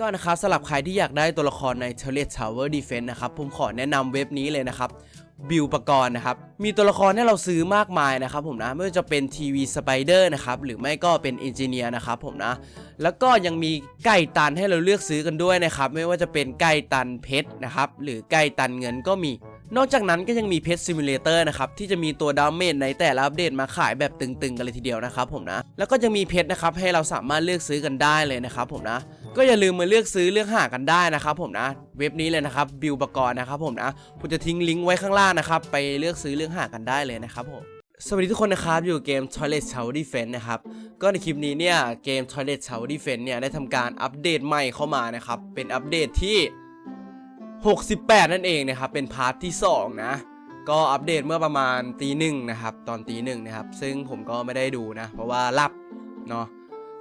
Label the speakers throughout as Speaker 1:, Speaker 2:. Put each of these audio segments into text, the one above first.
Speaker 1: ก็นะครับสำหรับใครที่อยากได้ตัวละครใน t e l e Tower Defense นะครับ ผมขอแนะนำเว็บนี้เลยนะครับบิวปกรณ์นะครับ มีตัวละครให้เราซื้อมากมายนะครับผมนะ ไม่ว่าจะเป็นทีวีสไปเดอร์นะครับ หรือไม่ก็เป็นเอนจิเนียร์นะครับผมนะ แล้วก็ยังมีไก่ตันให้เราเลือกซื้อกันด้วยนะครับ ไม่ว่าจะเป็นไก่ตันเพชรนะครับ หรือไก่ตันเงินก็มี นอกจากนั้นก็ยังมีเพชรซิมูเลเตอร์นะครับ ที่จะมีตัวดาเมจในแต่ละอัปเดตมาขายแบบตึงๆกันเลยทีเดียวนะครับผมนะ แล้วก็ยังมีเพชรนะครับให้เราสามารถเลือกซื้อกันได้เลยนะครับผมนะ ก็อย่าลืมมาเลือกซื้อเลือกหากันได้นะครับผมนะเว็บนี้เลยนะครับบิวปกรณ์นะครับผมนะผมจะทิ้งลิงก์ไว้ข้างล่างนะครับไปเลือกซื้อเลือกหากันได้เลยนะครับผมสวัสดีทุกคนนะครับอยู่เกม Toilet Tower Defense นะครับก็ในคลิปนี้เนี่ยเกม Toilet Tower Defense เนี่ยได้ทำการอัปเดตใหม่เข้ามานะครับเป็นอัปเดตที่ 68 นั่นเองนะครับเป็นพาร์ทที่ 2 นะก็อัปเดตเมื่อประมาณตีหนึ่งนะครับตอนตีหนึ่งนะครับซึ่งผมก็ไม่ได้ดูนะเพราะว่าหลับเนาะ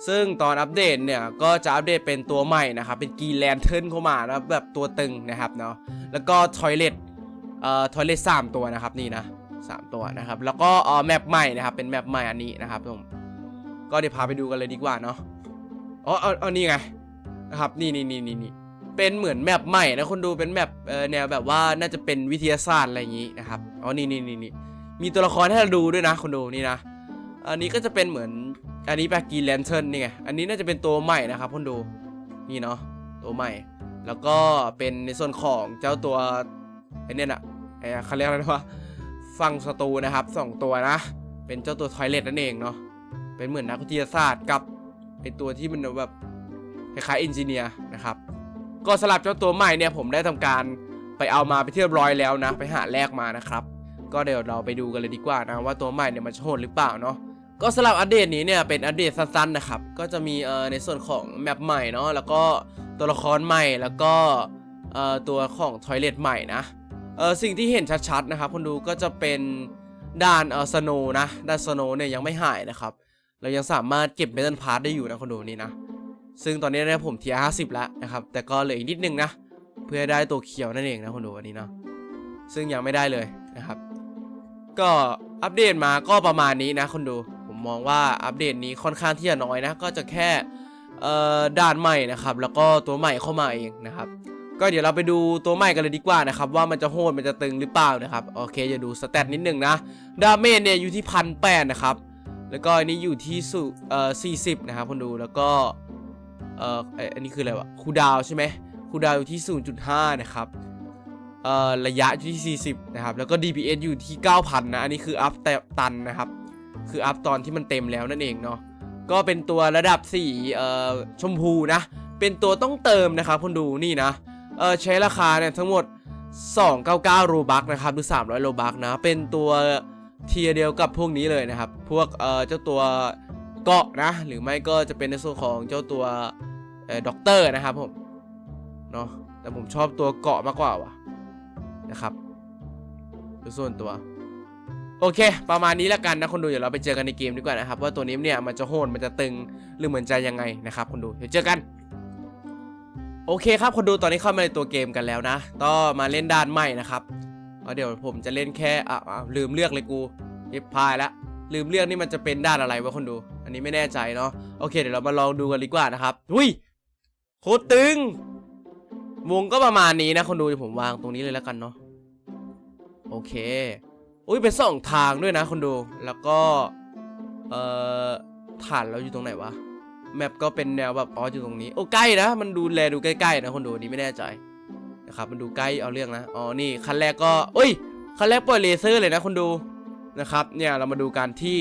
Speaker 1: ซึ่งตอนอัปเดตเนี่ยก็จะอัปเดตเป็นตัวใหม่นะครับเป็นกีแลนเทิร์นเข้ามานะแบบตัวตึงนะครับเนาะแล้วก็ทอยเลตเอ่อทอยเลตสามตัวนะครับนี่นะสามตัวนะครับแล้วก็เอ่อแมปใหม่นะครับเป็นแมปใหม่อันนี้นะครับผมก็เดี๋ยวพาไปดูกันเลยดีกว่าเนาะอ๋อเอาเอนี่ไงนะครับนี่นี่นี่นี่เป็นเหมือนแมปใหม่นะคนดูเป็นแมปเอ่อแนวแบบว่าน่าจะเป็นวิทยาศาสตร์อะไรอย่างนี้นะครับอ๋อนี่นี่นี่นี่มีตัวละครให้เราดูด้วยนะคนดูนี่นะอันนี้ก็จะเป็นเหมือน อันนี้แบกีแลนเทิร์นนี่ไง อันนี้น่าจะเป็นตัวใหม่นะครับคนดู นี่เนาะ ตัวใหม่ แล้วก็เป็นในส่วนของเจ้าตัวไอ้นี่น่ะไอ้เขาเรียกอะไรนะวะฝั่งศัตรูนะครับสองตัวนะ เป็นเจ้าตัวทอยเลตนั่นเองเนาะ เป็นเหมือนนักวิทยาศาสตร์กับไอตัวที่มันแบบคล้ายๆเอนจิเนียร์นะครับ ก็สลับเจ้าตัวใหม่เนี่ยผมได้ทำการไปเอามาไปนที่เรียบร้อยแล้วนะ ไปหาแลกมานะครับ ก็เดี๋ยวเราไปดูกันเลยดีกว่านะว่าตัวใหม่เนี่ยมันโหดหรือเปล่าเนาะ ก็สลับอัปเดตนี้เนี่ยเป็นอัปเดตสั้นๆนะครับ ก็จะมีเอ่อในส่วนของแมปใหม่เนาะแล้วก็ตัวละครใหม่แล้วก็เอ่อตัวของทอยเลทใหม่นะเออสิ่งที่เห็นชัดๆนะครับคนดูก็จะเป็นด่านเออสโนนะด่านสโนเนี่ยยังไม่หายนะครับ เรายังสามารถเก็บเมทัลพาร์ทได้อยู่นะคนดูนี่นะ ซึ่งตอนนี้เนี่ยผมเทียร์ห้าสิบแล้วนะครับ แต่ก็เหลืออีกนิดนึงนะ เพื่อได้ตัวเขียวนั่นเองนะคนดูวันนี้เนาะซึ่งยังไม่ได้เลยนะครับ ก็อัปเดตมาก็ประมาณนี้นะคนดู ผมมองว่าอัปเดตนี้ค่อนข้างที่จะน้อยนะ ก็จะแค่ด่านใหม่นะครับ แล้วก็ตัวใหม่เข้ามาเองนะครับ ก็เดี๋ยวเราไปดูตัวใหม่กันเลยดีกว่านะครับ ว่ามันจะโหดมันจะตึงหรือเปล่านะครับ โอเคจะดูสเตตนิดนึงนะ ดาเมจเนี่ยอยู่ที่พันแปดนะครับ แล้วก็อันนี้อยู่ที่สุเอ่อสี่สิบนะครับคนดู แล้วก็ เอ่อ อันนี้คืออะไรวะ คูดาวใช่ไหมคูดาวอยู่ที่ 0.5 นะครับเอ่อระยะอยู่ที่ 40 นะครับ แล้วก็ DPS อยู่ที่ 9,000 นะ อันนี้คืออัพแต่ตันนะครับ คืออัพตอนที่มันเต็มแล้วนั่นเองเนาะก็เป็นตัวระดับ4เอ่อชมพูนะ เป็นตัวต้องเติมนะครับคุณดูนี่นะเออใช้ราคาเนี่ยทั้งหมด 299โรบักนะครับหรือ 300โรบักนะ เป็นตัวเทียเดียวกับพวกนี้เลยนะครับ พวกเอ่อเจ้าตัวเกาะนะ หรือไม่ก็จะเป็นในส่วนของเจ้าตัวเอ่อด็อกเตอร์นะครับผมเนาะแต่ผมชอบตัวเกาะมากกว่าว่ะนะครับโดยส่วนตัว โอเค ประมาณนี้แล้วกันนะคนดูเดี๋ยวเราไปเจอกันในเกมดีกว่านะครับ ว่าตัวนี้เนี่ยมันจะโหดมันจะตึงหรือเหมือนจะยังไงนะครับคนดูเดี๋ยวเจอกัน โอเคครับคนดูตอนนี้เข้ามาในตัวเกมกันแล้วนะก็มาเล่นด่านใหม่นะครับเพราะเดี๋ยวผมจะเล่นแค่อะลืมเลือกเลยกูเย็บพายล้วลืมเลือกนี่มันจะเป็นด้านอะไรวะคนดู อันนี้ไม่แน่ใจเนาะโอเคเดี๋ยวเรามาลองดูกันดีกว่านะครับอุ้ยโคตรตึงวงก็ประมาณนี้นะคนดูเดี๋ยวผมวางตรงนี้เลยแล้วกันเนาะโอเค อุ้ยเป็นสองทางด้วยนะคนดู แล้วก็ เอ่อฐานเราอยู่ตรงไหนวะ แมปก็เป็นแนวแบบอ๋ออยู่ตรงนี้ โอ้ใกล้นะ มันดูแลดูใกล้ๆนะคนดูอันนี้ไม่แน่ใจนะครับ มันดูใกล้เอาเรื่องนะ อ๋อ นี่คันแรกก็เอ้ย คันแรกปล่อยเลเซอร์เลยนะคนดูนะครับ เนี่ยเรามาดูกันที่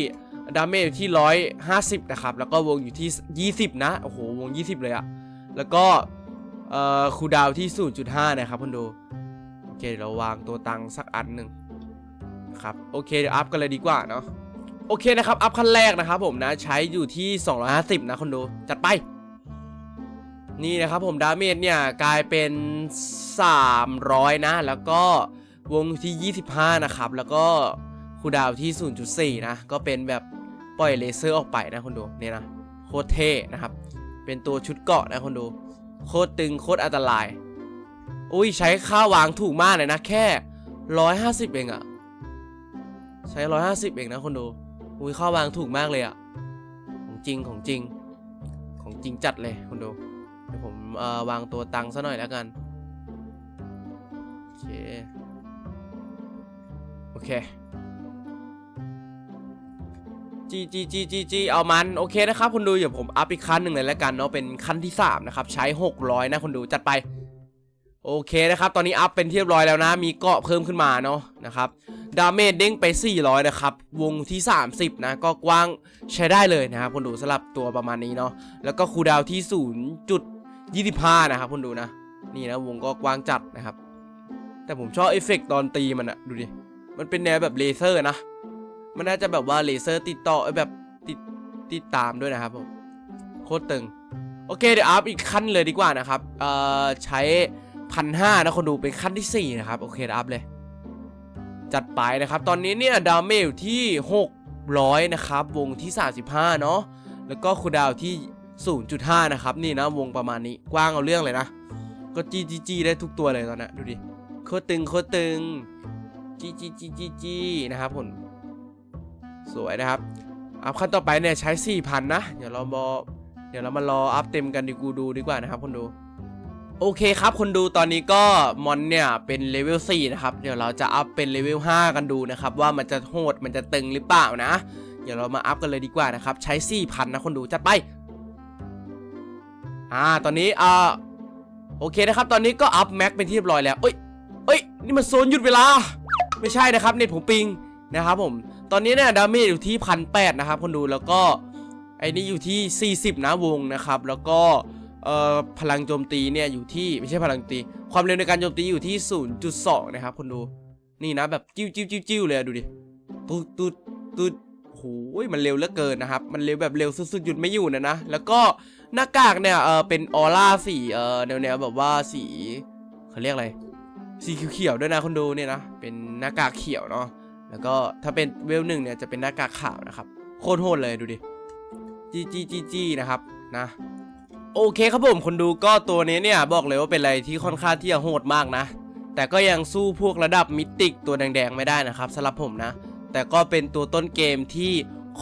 Speaker 1: ดาเมจอยู่ที่ร้อยห้าสิบนะครับ แล้วก็วงอยู่ที่ยี่สิบนะ โอ้โห วงยี่สิบเลยอะแล้วก็ เอ่อ คูดาวน์ที่ 0.5 นะครับคุณดู โอเคเดี๋ยวเราวางตัวตังสักอันหนึ่ง ครับ โอเคเดี๋ยวอัพกันเลยดีกว่าเนาะโอเคนะครับ อัพขั้นแรกนะครับผมนะใช้อยู่ที่ 250 นะคุณดู จัดไป นี่นะครับผมดาเมจเนี่ยกลายเป็น 300 นะ แล้วก็วงอยู่ที่ 25 นะครับ แล้วก็คูดาวน์ที่ 0.4 นะ ก็เป็นแบบปล่อยเลเซอร์ออกไปนะคุณดูเนี่ยนะโคตรเท่นะครับ เป็นตัวชุดเกาะนะคุณดู โคตรตึงโคตรอันตราย อุ้ยใช้ค่าวางถูกมากเลยนะ แค่ร้อยห้าสิบเองอะ ใช้ร้อยห้าสิบเองนะคนดูอุ้ยค่าวางถูกมากเลยอะของจริงของจริง ของจริงจัดเลยคนดูเดี๋ยวผมวางตัวตังค์ซะหน่อยแล้วกันโอเคโอเคจีจีจีจีจีเอามันโอเคนะครับคุณดูเดี๋ยวผมอัพอีกขั้นหนึ่งเลยแล้วกันเนาะเป็นขั้นที่3นะครับใช้ 600 นะคุณดูจัดไปโอเคนะครับ ตอนนี้อัพเป็นเรียบร้อยแล้วนะ มีเกาะเพิ่มขึ้นมาเนาะนะครับ ดาเมจเด้งไป 400 นะครับ วงที่ 30 นะ ก็กว้างใช้ได้เลยนะครับคุณดูสำหรับตัวประมาณนี้เนาะแล้วก็คูดาวน์ที่ 0.25 นะครับคุณดูนะ นี่นะวงก็กว้างจัดนะครับ แต่ผมชอบเอฟเฟกต์ตอนตีมันอะดูดิ มันเป็นแนวแบบเลเซอร์นะ มันน่าจะแบบว่าเลเซอร์ติดต่อแบบติดติดตามด้วยนะครับผมโคตรตึง โอเคเดี๋ยวอัพอีกขั้นเลยดีกว่านะครับ เอ่อใช้พันห้านะคนดูเป็นขั้นที่ 4 นะครับ โอเคอัพเลย จัดไปนะครับ ตอนนี้เนี่ยดาเมจอยู่ที่ 600 นะครับ วงที่ 35 เนาะแล้วก็คูดาวน์ที่ 0.5 นะครับ นี่นะวงประมาณนี้กว้างเอาเรื่องเลยนะ ก็จีจีจีได้ทุกตัวเลยตอนนี้ดูดิโคตรตึงโคตรตึงจีจีจีจีจีนะครับผมสวยนะครับ อัพขั้นต่อไปเนี่ยใช้ 4,000 นะ เดี๋ยวเราบอเดี๋ยวเรามารออัพเต็มกันดีกูดูดีกว่านะครับคนดู โอเคครับคนดูตอนนี้ก็มอนเนี่ยเป็นเลเวล4นะครับ เดี๋ยวเราจะอัพเป็นเลเวล5กันดูนะครับ ว่ามันจะโหดมันจะตึงหรือเปล่านะ เดี๋ยวเรามาอัพกันเลยดีกว่านะครับ ใช้ 4,000 นะคนดูจัดไป อ่าตอนนี้อ่าโอเคนะครับ ตอนนี้ก็อัพแม็กเป็นที่เรียบร้อยแล้วเอ้ยเอ้ยนี่มันโซนหยุดเวลา ไม่ใช่นะครับเน็ตผมปิงนะครับผมตอนนี้เนี่ยดาเมจอยู่ที่พันแนะครับคนดูแล้วก็ไอ้นี่อยู่ที่ 40 นะวงนะครับ แล้วก็ เอ่อพลังโจมตีเนี่ยอยู่ที่ไม่ใช่พลังโจมตีความเร็วในการโจมตีอยู่ที่ 0.2 นะครับคนดูนี่นะแบบจิ้วจิ้วจิ้วจิ้วเลยดูดิตุ๊ดตุ๊ดตุ๊ดโอ้ยมันเร็วเหลือเกินนะครับ มันเร็วแบบเร็วสุดๆหยุดไม่อยู่นะนะ แล้วก็หน้ากากเนี่ยเออเป็นออร่าสีเออแนวแนวแบบว่าสีเขาเรียกอะไรสีเขียวๆด้วยนะคนดูเนี่ยนะเป็นหน้ากากเขียวเนาะแล้วก็ถ้าเป็นเวลหนึ่งเนี่ยจะเป็นหน้ากากขาวนะครับโคตรโหดเลยดูดิจีจีจีจีนะครับนะ โอเคครับผมคนดูก็ตัวนี้เนี่ยบอกเลยว่าเป็นอะไรที่ค่อนข้างที่จะโหดมากนะ แต่ก็ยังสู้พวกระดับมิติกตัวแดงๆไม่ได้นะครับสำหรับผมนะ แต่ก็เป็นตัวต้นเกมที่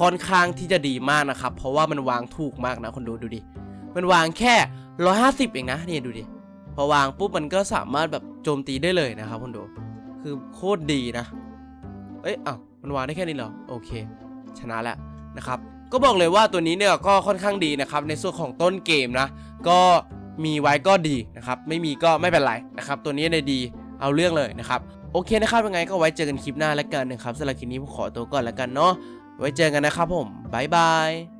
Speaker 1: ค่อนข้างที่จะดีมากนะครับ เพราะว่ามันวางถูกมากนะคนดูดูดิ มันวางแค่ 150 เองนะนี่ดูดิ พอวางปุ๊บมันก็สามารถแบบโจมตีได้เลยนะครับคนดู คือโคตรดีนะ เอ้ยอ้าวมันวางได้แค่นี้เหรอ โอเค ชนะแล้วนะครับ ก็บอกเลยว่าตัวนี้เนี่ยก็ค่อนข้างดีนะครับในส่วนของต้นเกมนะ ก็มีไว้ก็ดีนะครับไม่มีก็ไม่เป็นไรนะครับตัวนี้ในดีเอาเรื่องเลยนะครับโอเคนะครับยังไงก็ไว้เจอกันคลิปหน้าแล้วกันนะครับสำหรับคลิปนี้ผมขอตัวก่อนแล้วกันเนาะไว้เจอกันนะครับผมบ๊ายบาย